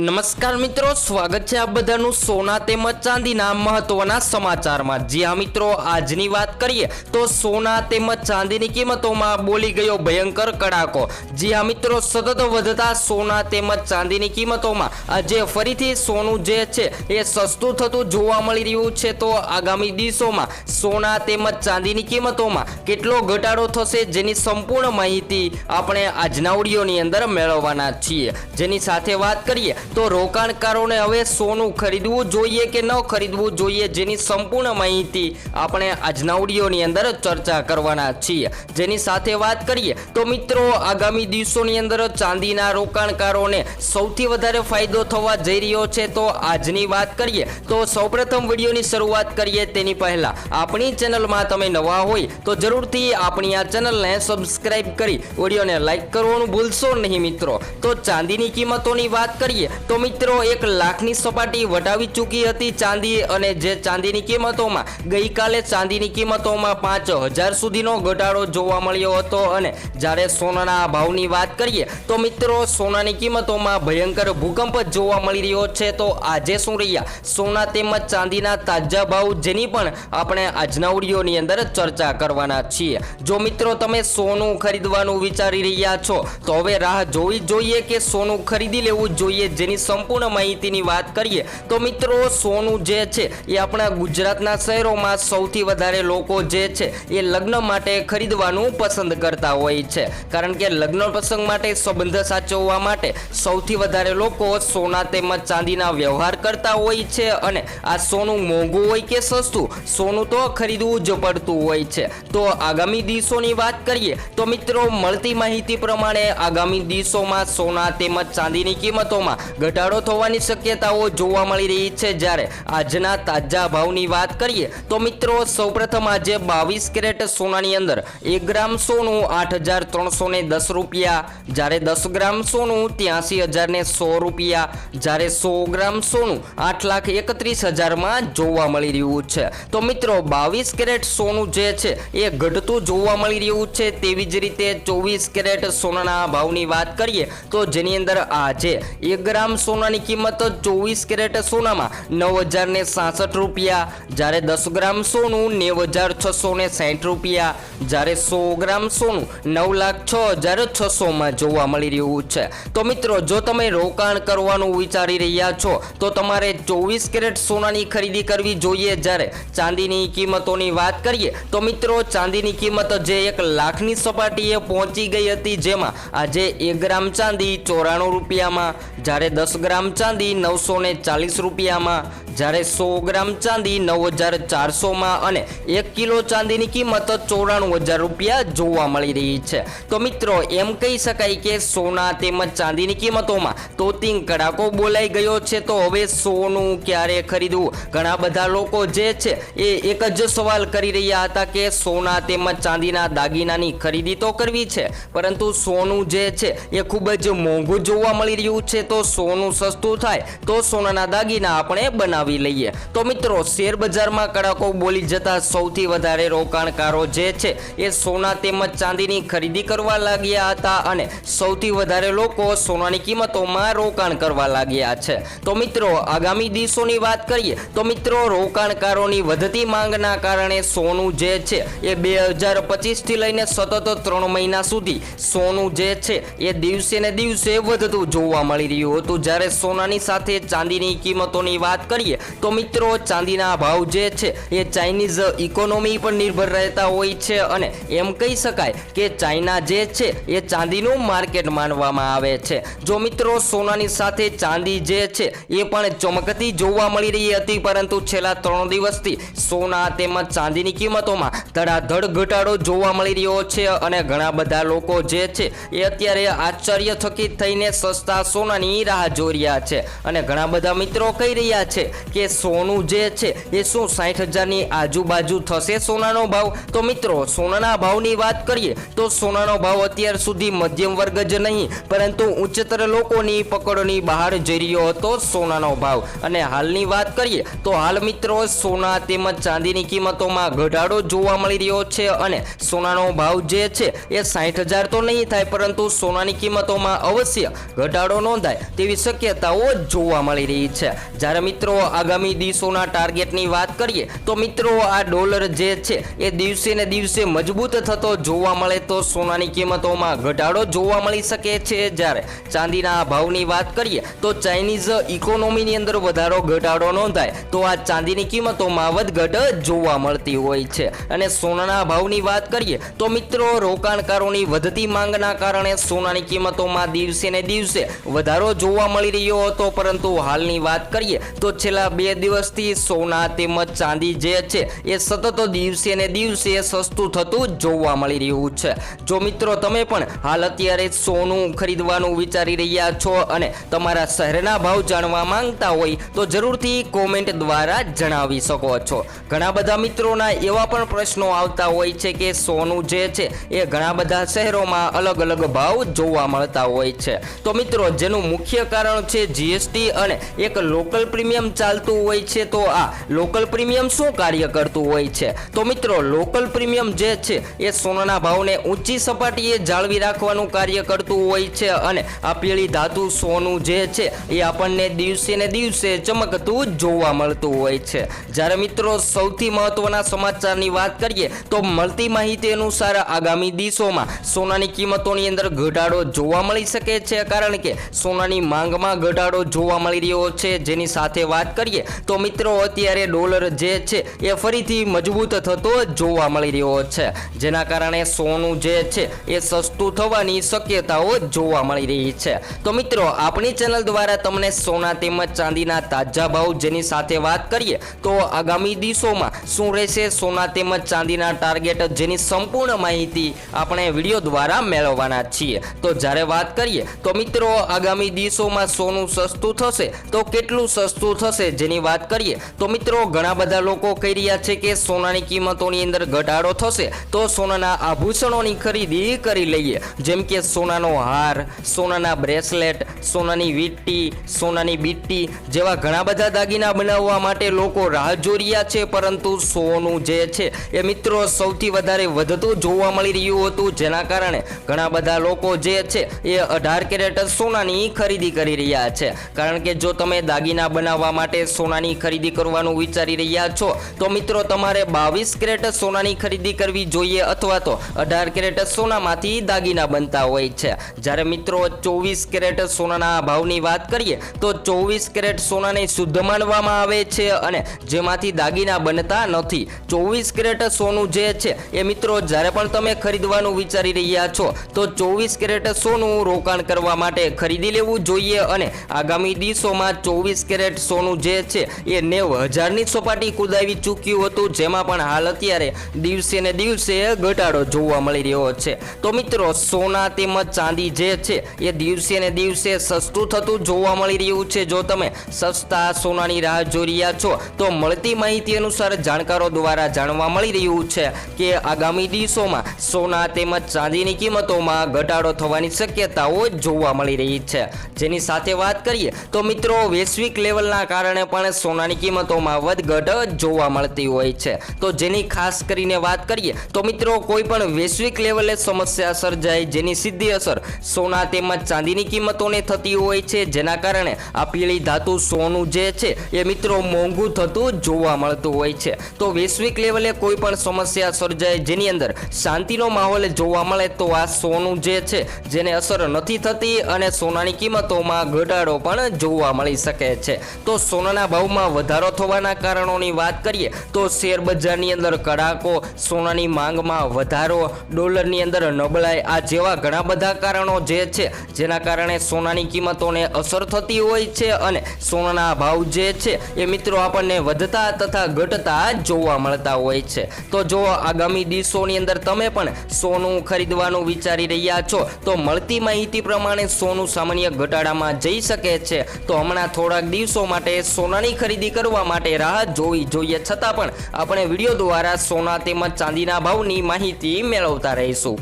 નમસ્કાર મિત્રો, સ્વાગત છે આ બધાનું સોના તેમજ ચાંદીના મહત્વના સમાચારમાં. જી હા મિત્રો, આજની વાત કરીએ તો સોના તેમજ ચાંદીની કિંમતોમાં બોલી ગયો ભયંકર કડાકો. જી હા મિત્રો, સતત વધતા સોના તેમજ ચાંદીની કિંમતોમાં આજે ફરીથી સોનું જે છે એ સસ્તું થતું જોવા મળી રહ્યું છે. તો આગામી દિવસોમાં સોના તેમજ ચાંદીની કિંમતોમાં કેટલો ઘટાડો થશે જેની સંપૂર્ણ માહિતી આપણે આજના ઓડિયોની અંદર મેળવવાના છીએ. જેની સાથે વાત કરીએ તો રોકાણકારોને હવે સોનું ખરીદવું જોઈએ કે ન ખરીદવું જોઈએ જેની સંપૂર્ણ માહિતી આપણે આજના ઓડિયોની અંદર ચર્ચા કરવાના છીએ. જેની સાથે વાત કરીએ તો મિત્રો, આગામી દિવસોની અંદર ચાંદીના રોકાણકારોને સૌથી વધારે ફાયદો થવા જઈ રહ્યો છે તો આજની વાત કરીએ તો સૌપ્રથમ વિડીયોની શરૂઆત કરીએ તેની પહેલા આપણી ચેનલમાં તમે નવા હોય તો જરૂરથી આપણી આ ચેનલને સબસ્ક્રાઇબ કરી ઓડિયોને લાઈક કરવાનું ભૂલશો નહીં મિત્રો. તો ચાંદીની કિંમતોની વાત કરીએ તો મિત્રો, એક લાખની સપાટી વટાવી ચૂકી હતી ચાંદી અને જે ચાંદીની કિંમતોમાં ગઈકાલે ચાંદીની કિંમતોમાં પાંચ હજાર સુધીનો ઘટાડો જોવા મળ્યો હતો. અને જ્યારે સોનાના ભાવની વાત કરીએ, તો મિત્રો, સોનાની કિંમતોમાં ભયંકર ભૂકંપ જોવા મળી રહ્યો છે. તો આજે શું રહ્યા? સોના તેમજ ચાંદીના તાજા ભાવ જેની પણ આપણે આજના ઓડિયોની અંદર ચર્ચા કરવાના છીએ. જો મિત્રો, તમે સોનું ખરીદવાનું વિચારી રહ્યા છો, તો હવે રાહ જોવી જોઈએ કે સોનું ખરીદી લેવું જોઈએ જેની સંપૂર્ણ માહિતીની વાત કરીએ, તો મિત્રો સોનું જે છે, એ આપણા ગુજરાતના શહેરોમાં સૌથી વધારે લોકો જે છે, એ લગ્ન માટે ખરીદવાનું પસંદ કરતા હોય છે. કારણ કે લગ્ન પ્રસંગ માટે સંબંધ સાચવવા માટે સૌથી વધારે લોકો સોના તેમજ ચાંદીના વ્યવહાર કરતા હોય છે અને આ સોનું મોંઘું હોય કે સસ્તું, સોનું તો ખરીદવું જ પડતું હોય છે. તો આગામી દિવસોની વાત કરીએ, તો મિત્રો મળતી માહિતી પ્રમાણે આગામી દિવસોમાં સોના તેમજ ચાંદીની કિંમતોમાં ઘટાડો થવાની શક્યતાઓ જોવા મળી રહી છે જ્યારે આજના તાજા ભાવની વાત કરીએ તો મિત્રો, સૌપ્રથમ આજે બાવીસ કેરેટ સોનાની અંદર એક ગ્રામ સોનું આઠ હજાર ત્રણસો ને દસ રૂપિયા, જ્યારે દસ ગ્રામ સોનું ત્યાંસી હજાર ને સો રૂપિયા, જ્યારે સો ગ્રામ સોનું આઠ લાખ એકત્રીસ હજારમાં જોવા મળી રહ્યું છે. તો મિત્રો, બાવીસ કેરેટ સોનું જે છે એ ઘટતું જોવા મળી રહ્યું છે તેવી જ રીતે ચોવીસ કેરેટ સોનાના ભાવની વાત કરીએ તો જેની અંદર આજે એક ગ્રામ સોનાની કિંમત ચોવીસ કેરેટ સોનામાં નવ હજાર ને સાસઠ રૂપિયા. જ્યારે દસ ગ્રામ સોનું નેવ હજાર છસો ને સાઠ રૂપિયા. જ્યારે સો ગ્રામ સોનું નવ લાખ છ હજાર છસોમાં જોવા મળી રહ્યું છે. તો મિત્રો, જો તમે રોકાણ કરવાનું વિચારી રહ્યા છો, તો તમારે ચોવીસ કેરેટ સોનાની ખરીદી કરવી જોઈએ. જ્યારે ચાંદીની કિંમતોની વાત કરીએ, તો મિત્રો, ચાંદીની કિંમત જે એક લાખની સપાટીએ પહોંચી ગઈ હતી, જેમાં આજે એક ગ્રામ ચાંદી ચોરાણું રૂપિયામાં. જ્યારે દસ ગ્રામ ચાંદી નવસો ને ચાલીસ રૂપિયામાં જ્યારે સો ગ્રામ ચાંદી નવ હજાર ચારસોમાં અને એક કિલો ચાંદીની કિંમત ચોરાણું હજાર રૂપિયા જોવા મળી રહી છે. તો મિત્રો, એમ કહી શકાય કે સોના તેમજ ચાંદીની કિંમતોમાં તોતિંગ કડાકો બોલાઈ ગયો છે. તો હવે સોનું ક્યારે ખરીદવું? ઘણા બધા લોકો જે છે એ એક જ સવાલ કરી રહ્યા હતા કે સોના તેમજ ચાંદીના દાગીનાની ખરીદી તો કરવી છે, પરંતુ સોનું જે છે એ ખૂબ જ મોંઘું જોવા મળી રહ્યું છે. તો સોનું સસ્તું થાય તો સોનાના દાગીના આપણે બનાવી લઈએ. તો મિત્રો શેર બજારમાં કડાકો બોલી જતા સૌથી વધારે રોકાણકારો જે છે, એ સોના તેમજ ચાંદીની ખરીદી કરવા લાગ્યા હતા અને સૌથી વધારે લોકો સોનાની કિંમતોમાં રોકાણ કરવા લાગ્યા છે. તો મિત્રો, આગામી દિવસોની વાત કરીએ, તો મિત્રો, રોકાણકારોની વધતી માંગના કારણે સોનું જે છે, એ બે હજાર પચીસથી લઈને સતત ત્રણ મહિના સુધી સોનું જે છે, એ દિવસે ને દિવસે વધતું જોવા મળી રહ્યું હતું. જ્યારે સોનાની સાથે ચાંદીની કિંમતોની વાત કરીએ તો મિત્રો, ચાંદીના ભાવ જે છે, એ ચાઇનીઝ ઇકોનોમી પર નિર્ભર રહેતા હોય છે અને એમ કહી શકાય કે ચાઇના જે છે, એ ચાંદીનું માર્કેટ માનવામાં આવે છે. જો મિત્રો, સોનાની સાથે ચાંદી જે છે, એ પણ ચમકતી જોવા મળી રહી હતી, પરંતુ છેલ્લા ત્રણ દિવસથી સોના તેમજ ચાંદીની કિંમતોમાં ધડાધડ ઘટાડો જોવા મળી રહ્યો છે અને ઘણા બધા લોકો જે છે, એ અત્યારે આશ્ચર્યચકિત થઈને સસ્તા સોનાની રાહ જોઈ રહ્યા છે. અને ઘણા બધા મિત્રો કહી રહ્યા છે કે સોનું જે છે એ શું સાઠ હજારની આજુબાજુ થશે સોનાનો ભાવ. તો મિત્રો, સોનાના ભાવની વાત કરીએ તો સોનાનો ભાવ અત્યાર સુધી મધ્યમ વર્ગ જ નહીં, પરંતુ ઉચ્ચતર લોકોની પકડની બહાર જઈ રહ્યો હતો સોનાનો ભાવ. અને હાલની વાત કરીએ તો હાલ મિત્રો, સોના તેમજ ચાંદીની કિંમતોમાં ઘટાડો જોવા મળી રહ્યો છે અને સોનાનો ભાવ જે છે એ સાઠ હજાર તો નહીં થાય, પરંતુ સોનાની કિંમતોમાં અવશ્ય ઘટાડો નોંધાય તેવી શક્યતાઓ જોવા મળી રહી છે. જ્યારે મિત્રો આગામી દિવસોના ટાર્ગેટની વાત કરીએ, તો મિત્રો, આ ડોલર જે છે, એ દિવસે ને દિવસે મજબૂત થતો જોવા મળે તો સોનાની કિંમતોમાં ઘટાડો જોવા મળી શકે છે જ્યારે. ચાંદીના ભાવની વાત કરીએ, તો ચાઇનીઝ ઇકોનોમીની અંદર વધારો ઘટાડો નોંધાય, તો આ ચાંદીની કિંમતોમાં વધઘટ જોવા મળતી હોય છે. અને સોનાના ભાવની વાત કરીએ, તો મિત્રો, રોકાણકારોની વધતી માંગના કારણે સોનાની કિંમતોમાં દિવસે ને દિવસે વધારો જોવા મળી રહ્યો હતો, પરંતુ હાલની વાત કરીએ, તો છેલ્લા બે દિવસથી સોના તેમજ ચાંદી જે છે, એ સતત દિવસે ને દિવસે સસ્તું થતું જોવા મળી રહ્યું છે. જો મિત્રો તમે પણ હાલ અત્યારે સોનું ખરીદવાનું વિચારી રહ્યા છો અને તમારા શહેરના ભાવ જાણવા માંગતા હોય, તો જરૂરથી કોમેન્ટ દ્વારા જણાવી શકો છો. ઘણા બધા મિત્રોના એવા પણ પ્રશ્નો આવતા હોય છે કે સોનું જે છે, એ ઘણા બધા શહેરોમાં અલગ અલગ ભાવ જોવા મળતા હોય છે. તો મિત્રો, જેનું મુખ્ય કારણ છે જીએસટી અને એક લોકલ પ્રીમિયમ ચાલતું હોય છે તો આ લોકલ પ્રીમિયમ શું કાર્ય કરતું હોય છે? તો મિત્રો લોકલ પ્રીમિયમ જે છે, એ સોનાના ભાવને ઊંચી સપાટીએ જાળવી રાખવાનું કાર્ય કરતું હોય છે અને આ પીળી ધાતુ સોનું જે છે, એ આપણને દિવસે ને દિવસે ચમકતું જોવા મળતું હોય છે. જ્યારે મિત્રો, સૌથી મહત્વના સમાચારની વાત કરીએ, તો મળતી માહિતી અનુસાર આગામી દિવસોમાં સોનાની કિંમતોની અંદર ઘટાડો જોવા મળી શકે છે. કારણ કે સોનાની માંગમાં ઘટાડો જોવા મળી રહ્યો છે. જેની સાથે વાત કરીએ. તો મિત્રો, અત્યારે ડોલર જે છે એ ફરીથી મજબૂત થતો જોવા મળી રહ્યો છે. જેના કારણે સોનું જે છે એ સસ્તું થવાની શક્યતાઓ જોવા મળી રહી છે. તો મિત્રો, આપણી ચેનલ દ્વારા તમને સોના તેમજ ચાંદીના તાજા ભાવ જેની સાથે વાત કરીએ, તો આગામી દિવસોમાં શું રહેશે સોના તેમજ ચાંદીના ટાર્ગેટ જેની સંપૂર્ણ માહિતી આપણે વીડિયો દ્વારા મેળવવાના છીએ. તો જ્યારે વાત કરીએ, તો મિત્રો, આગામી દિવસોમાં સોનું સસ્તું થશે, તો કેટલું સસ્તું થશે જેની વાત કરીએ, તો મિત્રો ઘણા બધા લોકો કહી રહ્યા છે કે સોનાની કિંમતોની અંદર ઘટાડો થશે. તો સોનાના આભૂષણોની ખરીદી કરી લઈએ. જેમ કે સોનાનો હાર, સોનાના બ્રેસલેટ, સોનાની વીટી, સોનાની બીટી જેવા ઘણા બધા દાગીના બનાવવા માટે લોકો રાહ જોઈ રહ્યા છે. પરંતુ સોનું જે છે, એ મિત્રો સૌથી વધારે વધતું જોવા મળી રહ્યું હતું. જેના કારણે ઘણા બધા લોકો જે છે, એ અઢાર કેરેટ સોનાની ખરીદી કરી રહ્યા છે. કારણ કે જો તમે દાગીના બનાવવા માટે સોનાની ખરીદી કરવાનું વિચારી રહ્યા છો? તો મિત્રો, તમારે બાવીસ કેરેટ સોનાની ખરીદી કરવી જોઈએ અથવા તો અઢાર કેરેટ સોનામાંથી દાગીના બનતા હોય છે. જ્યારે મિત્રો, ચોવીસ કેરેટ સોનાના ભાવની વાત કરીએ, તો ચોવીસ કેરેટ સોનાને શુદ્ધ માનવામાં આવે છે અને જેમાંથી દાગીના બનતા નથી. ચોવીસ કેરેટ સોનું જે છે, એ મિત્રો, જ્યારે પણ તમે ખરીદવાનું વિચારી રહ્યા છો, તો ચોવીસ કેરેટ સોનું રોકાણ કરવા માટે ખરીદી લેવું જોઈએ અને આગામી દિવસોમાં ચોવીસ કેરેટ સોનું જે છે, એ નેવ હજારની સપાટી કુદાવી ચૂક્યું હતું, જેમાં પણ હાલ અત્યારે દિવસે ને દિવસે ઘટાડો જોવા મળી રહ્યો છે. તો મિત્રો, સોના તેમજ ચાંદી જે છે, એ દિવસે ને દિવસે સસ્તું થતું જોવા મળી રહ્યું છે. જો તમે સસ્તા સોનાની રાહ જોઈ રહ્યા છો, તો મળતી માહિતી અનુસાર જાણકારો દ્વારા જાણવા મળી રહ્યું છે કે આગામી દિવસોમાં સોના તેમજ ચાંદીની કિંમતોમાં ઘટાડો થવાની શક્યતાઓ જોવા મળી રહી છે. જેની સાથે વાત કરીએ, તો મિત્રો, વૈશ્વિક લેવલના કારણે પણ સોનાની કિંમતોમાં વધઘટ જોવા મળતી હોય છે. તો જેની ખાસ કરીને વાત કરીએ, તો મિત્રો કોઈ પણ વૈશ્વિક લેવલે સમસ્યા સર્જાય જેની સીધી અસર સોના તેમજ ચાંદીની કિંમતોને થતી હોય છે. જેના કારણે આ પીળી ધાતુ સોનું જે છે, એ મિત્રો મોંઘું થતું જોવા મળતું હોય છે. તો વૈશ્વિક લેવલે કોઈ પણ સમસ્યા સર્જાય જેની અંદર શાંતિનો માહોલ જોવા મળે, તો આ સોનું જે છે, જેને અસર નથી થતી અને સોનાની કિંમતોમાં ઘટાડો પણ જોવા મળી શકે છે. તો સોનાના ભાવમાં વધારો થવાના કારણોની વાત કરીએ તો શેર બજારની અંદર કડાકો, સોનાની માંગમાં વધારો, ડોલરની અંદર નબળાઈ, આ જેવા ઘણા બધા કારણો જે છે, જેના કારણે સોનાની કિંમતોને અસર થતી હોય છે અને સોનાના ભાવ જે છે એ મિત્રો આપણને વધતા તથા ઘટતા જોવા મળતા હોય છે. તો જો આગામી દિવસોની અંદર તમે પણ સોનું ખરીદવાનું વિચારી રહ્યા છો, તો મળતી માહિતી પ્રમાણે સોનું સામાન્ય ઘટાડામાં જઈ શકે છે. તો હમણાં થોડાક દિવસો માટે સોનાની ખરીદી કરવા માટે રાહ જોવી જોઈએ. છતાં પણ આપણે વીડિયો દ્વારા સોના તેમજ ચાંદીના ભાવની માહિતી મેળવતા રહીશું.